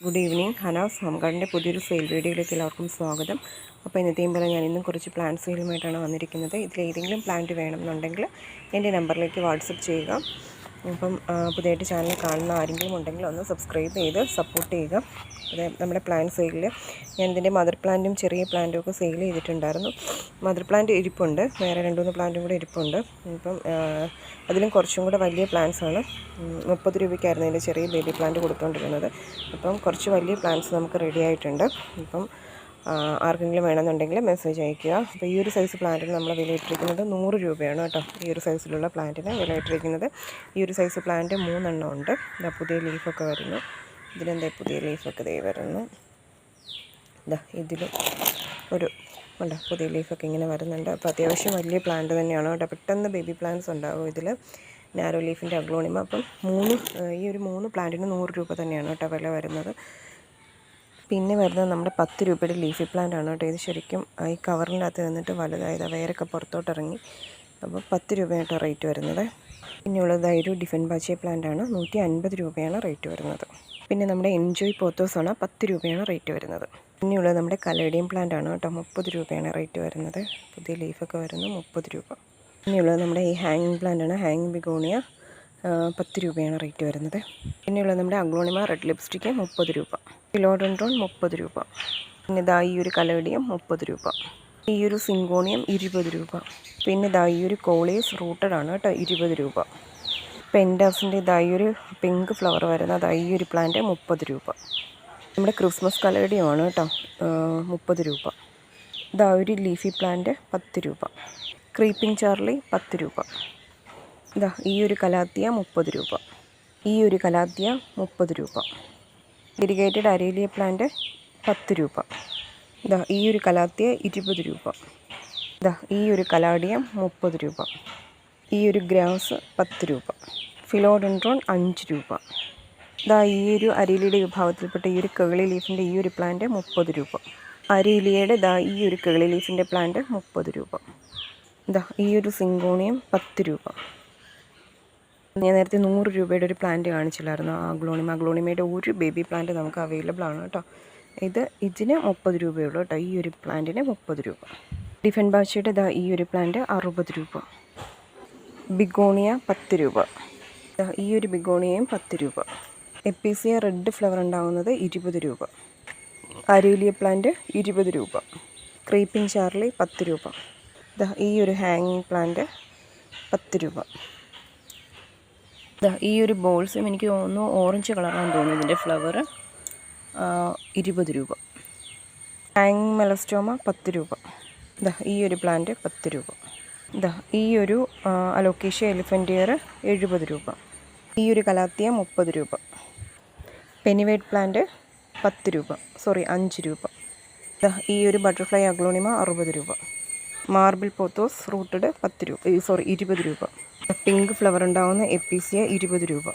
Good evening Hanas ഹോംഗാർഡിന്റെ പുതിയൊരു sale വീഡിയോയിലേക്ക് എല്ലാവർക്കും സ്വാഗതം. അപ്പോൾ ഇന്നത്തെയും പോലെ ഞാൻ ഇന്നും കുറച്ച് പ്ലാന്റ് സെയിലുമായിട്ടാണ് വന്നിരിക്കുന്നത്. ഇതിലേതെങ്കിലും പ്ലാന്റ് വേണമെന്നുണ്ടെങ്കിൽ എന്റെ നമ്പറിലേക്ക് വാട്സപ്പ് ചെയ്യുക. അപ്പം ആ, പുതിയതായിട്ട് ചാനൽ കാണുന്ന ആരെങ്കിലും ഉണ്ടെങ്കിൽ ഒന്ന് സബ്സ്ക്രൈബ് ചെയ്ത് സപ്പോർട്ട് ചെയ്യുക. അത് നമ്മുടെ പ്ലാന്റ് സെയിലിൽ ഞാൻ ഇതിന്റെ മദർ പ്ലാന്റും ചെറിയ പ്ലാന്റും ഒക്കെ സെയിൽ ചെയ്തിട്ടുണ്ടായിരുന്നു. മദർ പ്ലാന്റ് ഇരിപ്പുണ്ട്. വേറെ രണ്ട് മൂന്ന് പ്ലാന്റും കൂടെ ഇരിപ്പുണ്ട്. ഇപ്പം അതിലും കുറച്ചും കൂടെ വലിയ പ്ലാന്റ്സ് ആണ്. ഉം, മുപ്പത് രൂപയ്ക്കായിരുന്നു ഇതിന്റെ ചെറിയ ബേബി പ്ലാന്റ് കൊടുത്തുകൊണ്ടിരുന്നത് അപ്പം കുറച്ച് വലിയ പ്ലാന്റ്സ് നമുക്ക് റെഡി ആയിട്ടുണ്ട്. ഇപ്പം ആർക്കെങ്കിലും വേണമെന്നുണ്ടെങ്കിൽ മെസ്സേജ് അയയ്ക്കുക. അപ്പോൾ ഈ ഒരു സൈസ് പ്ലാന്റിന് നമ്മൾ വിലയിട്ടിരിക്കുന്നത് നൂറ് രൂപയാണ് കേട്ടോ. ഈ ഒരു സൈസിലുള്ള പ്ലാന്റിന് വിലയിട്ടിരിക്കുന്നത് ഈ ഒരു സൈസ് പ്ലാന്റ് മൂന്നെണ്ണം ഉണ്ട്. ഇതാ പുതിയ ലീഫൊക്കെ വരുന്നു. ഇതിലെന്താ പുതിയ ലീഫൊക്കെ ഇതേ വരുന്നു. ഇതാ ഇതിലും ഒരു ഉണ്ട്? പുതിയ ലീഫൊക്കെ ഇങ്ങനെ വരുന്നുണ്ട്. അപ്പോൾ അത്യാവശ്യം വലിയ പ്ലാന്റ് തന്നെയാണ് കേട്ടോ. പെട്ടെന്ന് ബേബി പ്ലാന്റ്സ് ഉണ്ടാവും ഇതിൽ നാരോ ലീഫിന്റെ അഗ്ലോണിമ. അപ്പം മൂന്ന് ഈ ഒരു മൂന്ന് പ്ലാന്റിന് നൂറ് രൂപ തന്നെയാണ് കേട്ടോ വില വരുന്നത്. പിന്നെ വരുന്നത് നമ്മുടെ പത്ത് രൂപയുടെ ലീഫി പ്ലാന്റ് ആണ് കേട്ടോ. ഇത് ശരിക്കും ഈ കവറിനകത്ത് നിന്നിട്ട് വലുതായത്. വേരൊക്കെ പുറത്തോട്ട് ഇറങ്ങി അപ്പോൾ പത്ത് രൂപയായിട്ടോ റേറ്റ് വരുന്നത്. പിന്നെയുള്ളത് ഒരു ഡിഫൻ ബാച്ചിയ പ്ലാന്റ് ആണ്. നൂറ്റി അൻപത് രൂപയാണ് റേറ്റ് വരുന്നത്. പിന്നെ നമ്മുടെ എൻജോയ് പോത്തോസ് ആണ്. പത്ത് രൂപയാണ് റേറ്റ് വരുന്നത്. പിന്നെയുള്ളത് നമ്മുടെ കലേഡിയം പ്ലാന്റ് ആണ് കേട്ടോ. മുപ്പത് രൂപയാണ് റേറ്റ് വരുന്നത്. പുതിയ ലീഫൊക്കെ വരുന്നു. മുപ്പത് രൂപ. പിന്നെയുള്ളത് നമ്മുടെ ഈ ഹാങ്ങിങ് പ്ലാന്റ് ആണ്. ഹാങ്ങിങ് ബിഗോണിയ പത്ത് രൂപയാണ് റേറ്റ് വരുന്നത്. പിന്നെയുള്ളത് നമ്മുടെ അഗ്ലോണിമ റെഡ് ലിപ്സ്റ്റിക്ക് മുപ്പത് രൂപ. ഫിലോഡൻഡ്രോൺ മുപ്പത് രൂപ. പിന്നെ ഇതാ ഈ ഒരു കലേഡിയം മുപ്പത് രൂപ. ഈ ഒരു സിങ്കോണിയം ഇരുപത് രൂപ. പിന്നെ ഇതാ ഈ ഒരു കോളേസ് റൂട്ടഡ് ആണ് കേട്ടോ ഇരുപത് രൂപ. പെൻഡാസിന്റെ ഇതാ ഈ ഒരു പിങ്ക് ഫ്ലവർ വരുന്ന അതാ ഈ ഒരു പ്ലാന്റ് മുപ്പത് രൂപ. നമ്മുടെ ക്രിസ്മസ് കലേഡിയമാണ് കേട്ടോ മുപ്പത് രൂപ. ഇതാ ഒരു ലീഫി പ്ലാന്റ് പത്ത് രൂപ. ക്രീപ്പിംഗ് ചാർലി പത്ത് രൂപ. ഇതാ ഈ ഒരു കലാത്തിയ മുപ്പത് രൂപ. ഈ ഒരു കലാത്തിയ മുപ്പത് രൂപ. ഇറിഗേറ്റഡ് അരേലിയ പ്ലാന്റ് പത്ത് രൂപ. ഇതാ ഈ ഒരു കലാത്തിയ ഇരുപത് രൂപ. ഇതാ ഈ ഒരു കലാഡിയം മുപ്പത് രൂപ. ഈ ഒരു ഗ്രാസ് പത്ത് രൂപ. ഫിലോഡൻഡ്രോൺ അഞ്ച് രൂപ. ഇതാ ഈ ഒരു അരേലിയുടെ വിഭാഗത്തിൽപ്പെട്ട ഈ ഒരു കേളി ലീഫിന്റെ ഈ ഒരു പ്ലാന്റ് മുപ്പത് രൂപ. അരേലിയയുടെ ദാ ഈ ഒരു കേളി ലീഫിന്റെ പ്ലാന്റ് മുപ്പത് രൂപ. ഇതാ ഈ ഒരു സിങ്കോണിയം പത്ത് രൂപ. ഞാൻ നേരത്തെ നൂറ് രൂപയുടെ ഒരു പ്ലാന്റ് കാണിച്ചില്ലായിരുന്നു. ആ ഗ്ലോണിമ ഗ്ലോണിമയുടെ ഒരു ബേബി പ്ലാന്റ് നമുക്ക് അവൈലബിൾ ആണ് കേട്ടോ. ഇത് ഇതിന് മുപ്പത് രൂപയുള്ളൂ കേട്ടോ. ഈ ഒരു പ്ലാന്റിന് മുപ്പത് രൂപ. ഡിഫൻ ഭാഷയുടെ ഇതാ ഈ ഒരു പ്ലാന്റ് അറുപത് രൂപ. ബിഗോണിയ പത്ത് രൂപ. ഈ ഒരു ബിഗോണിയയും പത്ത് രൂപ. എപ്പീസിയ റെഡ് ഫ്ലവർ ഉണ്ടാകുന്നത് ഇരുപത് രൂപ. അരേലിയ പ്ലാന്റ് ഇരുപത് രൂപ. ക്രീപ്പിംഗ് ചാർലി പത്ത് രൂപ. ഈ ഒരു ഹാങ്ങിങ് പ്ലാന്റ് പത്ത് രൂപ. ഈ ഒരു ബോൾസും എനിക്ക് തോന്നുന്നു ഓറഞ്ച് കളറാണ് തോന്നുന്നു. ഇതിന്റെ ഫ്ലവർ ഇരുപത് രൂപ. ടാങ് മെലസ്റ്റോമ പത്ത് രൂപ. ഇതാ ഈ ഒരു പ്ലാന്റ് പത്ത് രൂപ. ഇതാ ഈ ഒരു അലോക്കേഷ്യ എലിഫന്റിയർ എഴുപത് രൂപ. ഈ ഒരു കലാത്തിയ മുപ്പത് രൂപ. പെനിവേഡ് പ്ലാന്റ് പത്ത് രൂപ. സോറി അഞ്ച് രൂപ. ഇതാ ഈ ഒരു ബട്ടർഫ്ലൈ അഗ്ലോണിമ അറുപത് രൂപ. മാർബിൾ പോത്തോസ് റൂട്ടഡ് പത്ത് രൂപ. സോറി ഇരുപത് രൂപ. പിങ്ക് ഫ്ലവർ ഉണ്ടാകുന്ന എപ്പീസിയ ഇരുപത് രൂപ.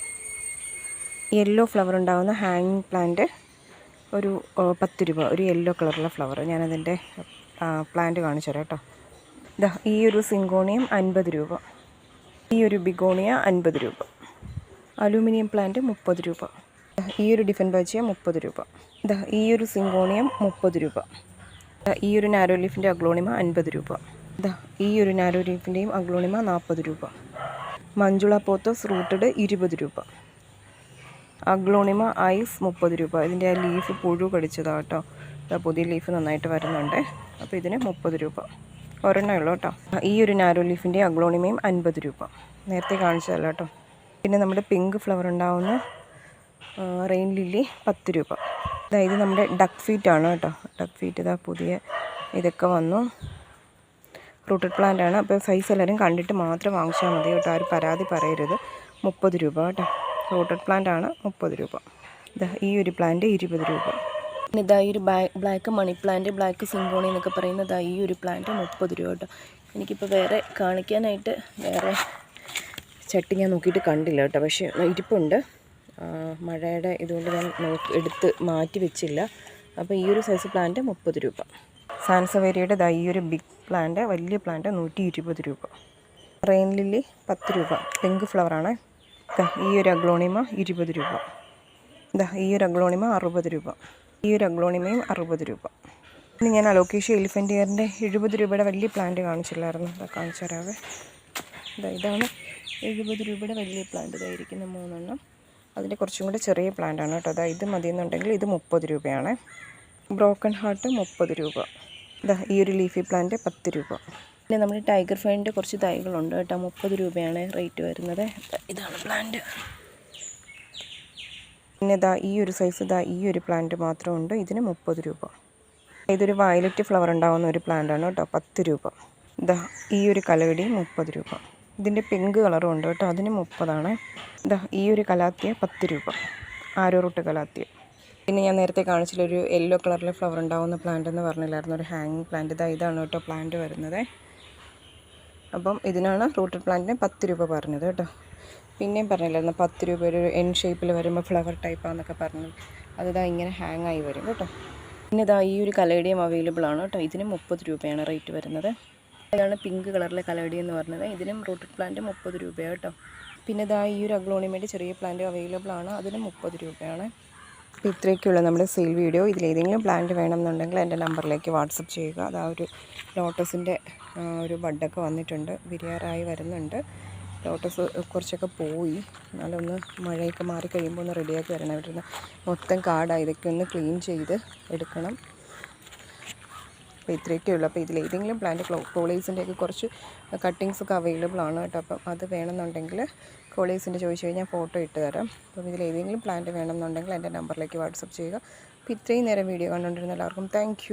യെല്ലോ ഫ്ലവർ ഉണ്ടാകുന്ന ഹാങ്ങിങ് പ്ലാന്റ് ഒരു പത്ത് രൂപ. ഒരു യെല്ലോ കളറുള്ള ഫ്ലവർ. ഞാനതിന്റെ പ്ലാന്റ് കാണിച്ചു തരാം കേട്ടോ. ഇതാ ഈ ഒരു സിങ്കോണിയം അൻപത് രൂപ. ഈ ഒരു ബിഗോണിയ അൻപത് രൂപ. അലൂമിനിയം പ്ലാന്റ് മുപ്പത് രൂപ. ഈ ഒരു ഡിഫൻ ബാച്ചിയ മുപ്പത് രൂപ. ഇതാ ഈ ഒരു സിങ്കോണിയം മുപ്പത് രൂപ. ഈ ഒരു നാരോ ലീഫിന്റെ അഗ്ലോണിമ അൻപത് രൂപ. ഇതാ ഈ ഒരു നാരോ ലീഫിന്റെയും അഗ്ലോണിമ നാൽപ്പത് രൂപ. മഞ്ജുള പോത്തോസ് റൂട്ടഡ് ഇരുപത് രൂപ. അഗ്ലോണിമ ഐസ് മുപ്പത് രൂപ. ഇതിന്റെ ആ ലീഫ് പുഴു കടിച്ചതാണ് കേട്ടോ. പുതിയ ലീഫ് നന്നായിട്ട് വരുന്നുണ്ട്. അപ്പോൾ ഇതിന് മുപ്പത് രൂപ. ഒരെണ്ണേ ഉള്ളൂ കേട്ടോ. ഈ ഒരു നാരോ ലീഫിന്റെ അഗ്ലോണിമയും അൻപത് രൂപ. നേരത്തെ കാണിച്ചതല്ല കേട്ടോ. പിന്നെ നമ്മുടെ പിങ്ക് ഫ്ലവർ ഉണ്ടാവുന്ന റെയിൻ ലില്ലി പത്ത് രൂപ. അതായത് നമ്മുടെ ഡക്ക് ഫീറ്റ് ആണ് കേട്ടോ. ഡക്ക് ഫീറ്റ് ഇതാ പുതിയ ഇതൊക്കെ വന്നു. ഫ്രൂട്ടഡ് പ്ലാന്റ് ആണ്. അപ്പോൾ സൈസ് എല്ലാവരും കണ്ടിട്ട് മാത്രം വാങ്ങിച്ചാൽ മതി കേട്ടോ. ആരും പരാതി പറയരുത്. മുപ്പത് രൂപ കേട്ടോ. റൂട്ടഡ് പ്ലാന്റ് ആണ് മുപ്പത് രൂപ. ഇതാ ഈ ഒരു പ്ലാന്റ് ഇരുപത് രൂപ. ഇതാ ഈ ഒരു ബ്ലാക്ക് മണി പ്ലാന്റ് ബ്ലാക്ക് സിങ്കോണി എന്നൊക്കെ പറയുന്നത് ഈ ഒരു പ്ലാന്റ് മുപ്പത് രൂപ കേട്ടോ. എനിക്കിപ്പോൾ വേറെ കാണിക്കാനായിട്ട് വേറെ ചട്ടി ഞാൻ നോക്കിയിട്ട് കണ്ടില്ല കേട്ടോ. പക്ഷേ ഇരിപ്പുണ്ട്. മഴയുടെ ഇതുകൊണ്ട് ഞാൻ നോക്കി എടുത്ത് മാറ്റി വെച്ചില്ല. അപ്പോൾ ഈ ഒരു സൈസ് പ്ലാന്റ് മുപ്പത് രൂപ. സാൻസവേരിയുടെ ദാ ഈ ഒരു ബിഗ് പ്ലാന്റ് വലിയ പ്ലാന്റ് നൂറ്റി ഇരുപത് രൂപ. റെയിൻ ലില്ലി പത്ത് രൂപ. പിങ്ക് ഫ്ലവറാണ്. ഈ ഒരു അഗ്ലോണിമ ഇരുപത് രൂപ. ഇതാ ഈ ഒരു അഗ്ലോണിമ അറുപത് രൂപ. ഈ ഒരു അഗ്ലോണിമയും അറുപത് രൂപ. ഇനി ഞാൻ അലോക്കേഷ്യ എലിഫന്റ് ഇയറിന്റെ എഴുപത് രൂപയുടെ വലിയ പ്ലാന്റ് കാണിച്ചില്ലായിരുന്നു. അതാ കാണിച്ചു തരാവേ. ഇതാ ഇതാണ് എഴുപത് രൂപയുടെ വലിയ പ്ലാന്റ്. ഇതായിരിക്കുന്ന മൂന്നെണ്ണം. അതിന്റെ കുറച്ചും കൂടെ ചെറിയ പ്ലാന്റാണ് കേട്ടോ. അതായത് ഇത് മതിയെന്നുണ്ടെങ്കിൽ ഇത് മുപ്പത് രൂപയാണ്. ബ്രോക്കൺ ഹാർട്ട് മുപ്പത് രൂപ. ഇതാ ഈ ഒരു ലീഫി പ്ലാന്റ് പത്ത് രൂപ. പിന്നെ നമ്മുടെ ടൈഗർ ഫൈന്റെ കുറച്ച് തൈകളുണ്ട് കേട്ടോ. മുപ്പത് രൂപയാണ് റേറ്റ് വരുന്നത്. ഇതാണ് പ്ലാന്റ്. പിന്നെ ഇതാ ഈ ഒരു സൈസ് ഇതാ ഈ ഒരു പ്ലാന്റ് മാത്രമുണ്ട്. ഇതിന് മുപ്പത് രൂപ. ഇതൊരു വയലറ്റ് ഫ്ലവർ ഉണ്ടാകുന്ന ഒരു പ്ലാന്റാണ് കേട്ടോ. പത്ത് രൂപ. ഇതാ ഈ ഒരു കലവടി മുപ്പത് രൂപ. ഇതിന്റെ പിങ്ക് കളറും ഉണ്ട് കേട്ടോ. അതിന് മുപ്പതാണ്. ഇതാ ഈ ഒരു കലാത്തിയ പത്ത് രൂപ. Arrow root calathea. പിന്നെ ഞാൻ നേരത്തെ കാണിച്ചില്ല ഒരു യെല്ലോ കളറിൽ ഫ്ലവർ ഉണ്ടാവുന്ന പ്ലാന്റ് എന്ന് പറഞ്ഞില്ലായിരുന്നു. ഒരു ഹാങ്ങിങ് പ്ലാന്റ് ഇതാ ഇതാണ് കേട്ടോ പ്ലാന്റ് വരുന്നത്. അപ്പം ഇതിനാണ് റൂട്ടഡ് പ്ലാന്റിന് പത്ത് രൂപ പറഞ്ഞത് കേട്ടോ. പിന്നെയും പറഞ്ഞില്ലായിരുന്നു പത്ത് രൂപ ഒരു എൻ ഷേപ്പിൽ വരുമ്പോൾ ഫ്ലവർ ടൈപ്പാന്നൊക്കെ പറഞ്ഞു അതിതാ ഇങ്ങനെ ഹാങ് ആയി വരും കേട്ടോ. പിന്നെ ഇതാ ഈ ഒരു കലേഡിയം അവൈലബിൾ ആണ് കേട്ടോ. ഇതിന് മുപ്പത് രൂപയാണ് റേറ്റ് വരുന്നത്. ഇതാണ് പിങ്ക് കളറിലെ കലേഡിയം എന്ന് പറഞ്ഞത്. ഇതിനും റൂട്ടഡ് പ്ലാന്റ് മുപ്പത് രൂപയാണ് കേട്ടോ. പിന്നെ ഇതാ ഈ ഒരു അഗ്ലോണിമേന്റെ ചെറിയ പ്ലാന്റ് അവൈലബിൾ ആണ്. അതിന് മുപ്പത് രൂപയാണ്. അപ്പോൾ ഇത്രയൊക്കെയുള്ള നമ്മുടെ സെയിൽ വീഡിയോ ഇതിലേതെങ്കിലും പ്ലാന്റ് വേണമെന്നുണ്ടെങ്കിൽ എന്റെ നമ്പറിലേക്ക് വാട്സപ്പ് ചെയ്യുക. അത് ആ ഒരു ലോട്ടസിന്റെ ഒരു ബഡൊക്കെ വന്നിട്ടുണ്ട്. വിരിയാറായി വരുന്നുണ്ട്. ലോട്ടസ് കുറച്ചൊക്കെ പോയി. എന്നാലൊന്ന് മഴയൊക്കെ മാറി കഴിയുമ്പോൾ ഒന്ന് റെഡിയാക്കി വരണം ഇവിടുന്ന് മൊത്തം കാടാണ് ഇതൊക്കെ ഒന്ന് ക്ലീൻ ചെയ്ത് എടുക്കണം. അപ്പോൾ ഇത്രയൊക്കെ ഉള്ളൂ. അപ്പോൾ ഇതിൽ ഏതെങ്കിലും പ്ലാന്റ് കോളേജിന്റെയൊക്കെ കുറച്ച് കട്ടിങ്സ് ഒക്കെ അവൈലബിൾ ആണ് കേട്ടോ. അപ്പം അത് വേണമെന്നുണ്ടെങ്കിൽ കോളേജിന്റെ ചോദിച്ചു കഴിഞ്ഞാൽ ഫോട്ടോ ഇട്ട് തരാം. അപ്പം ഇതിൽ ഏതെങ്കിലും പ്ലാന്റ് വേണമെന്നുണ്ടെങ്കിൽ എന്റെ നമ്പറിലേക്ക് വാട്സപ്പ് ചെയ്യുക. അപ്പോൾ ഇത്രയും നേരം വീഡിയോ കണ്ടുകൊണ്ടിരുന്ന എല്ലാവർക്കും താങ്ക്